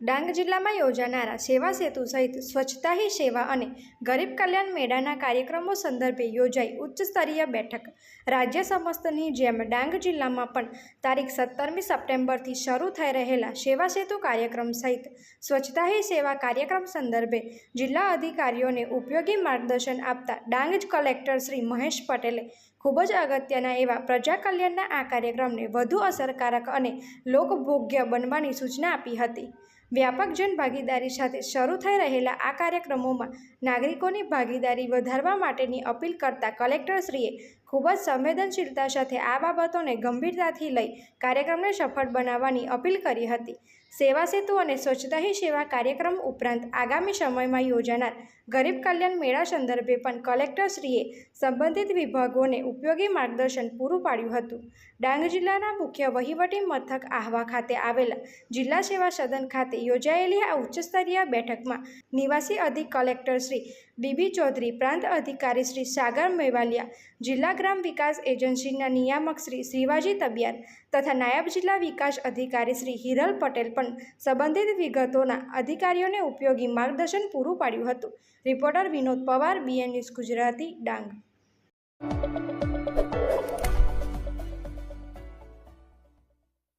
ડાંગ જિલ્લામાં યોજાનારા સેવા સેતુ સહિત સ્વચ્છતા હી સેવા અને ગરીબ કલ્યાણ મેળાના કાર્યક્રમો સંદર્ભે યોજાઈ ઉચ્ચ સ્તરીય બેઠક. રાજ્ય સમસ્તની જેમ ડાંગ જિલ્લામાં પણ તારીખ સત્તરમી સપ્ટેમ્બરથી શરૂ થઈ રહેલા સેવા સેતુ કાર્યક્રમ સહિત સ્વચ્છતા હી સેવા કાર્યક્રમ સંદર્ભે જિલ્લા અધિકારીઓને ઉપયોગી માર્ગદર્શન આપતા ડાંગ કલેક્ટર શ્રી મહેશ પટેલે ખૂબ જ અગત્યના એવા પ્રજા કલ્યાણના આ કાર્યક્રમને વધુ અસરકારક અને લોકભોગ્ય બનવાની સૂચના આપી હતી. વ્યાપક જન ભાગીદારી સાથે શરૂ થઈ રહેલા આ કાર્યક્રમોમાં નાગરિકોની ભાગીદારી વધારવા માટેની અપીલ કરતા કલેક્ટરશ્રીએ ખૂબ જ સંવેદનશીલતા સાથે આ બાબતોને ગંભીરતાથી લઈ કાર્યક્રમને સફળ બનાવવાની અપીલ કરી હતી. સેવા સેતુ અને સ્વચ્છતા હી સેવા કાર્યક્રમ ઉપરાંત આગામી સમયમાં યોજાનાર ગરીબ કલ્યાણ મેળા સંદર્ભે પણ કલેક્ટરશ્રીએ સંબંધિત વિભાગોને ઉપયોગી માર્ગદર્શન પૂરું પાડ્યું હતું. ડાંગ જિલ્લાના મુખ્ય વહીવટી મથક આહવા ખાતે આવેલા જિલ્લા સેવા સદન ખાતે યોજાયેલી આ ઉચ્ચસ્તરીય બેઠકમાં નિવાસી અધિક કલેક્ટર શ્રી બીબી ચૌધરી, પ્રાંત અધિકારી શ્રી સાગર મેવાલિયા, જિલ્લા ગ્રામ વિકાસ એજન્સીના નિયામક શ્રી શ્રીવાજી તબિયાર તથા નાયબ જિલ્લા વિકાસ અધિકારી શ્રી હિરલ પટેલ પણ સંબંધિત વિગતોના અધિકારીઓને ઉપયોગી માર્ગદર્શન પૂરું પાડ્યું હતું. Reporter Vinod Pawar BN news Gujarati, Dang.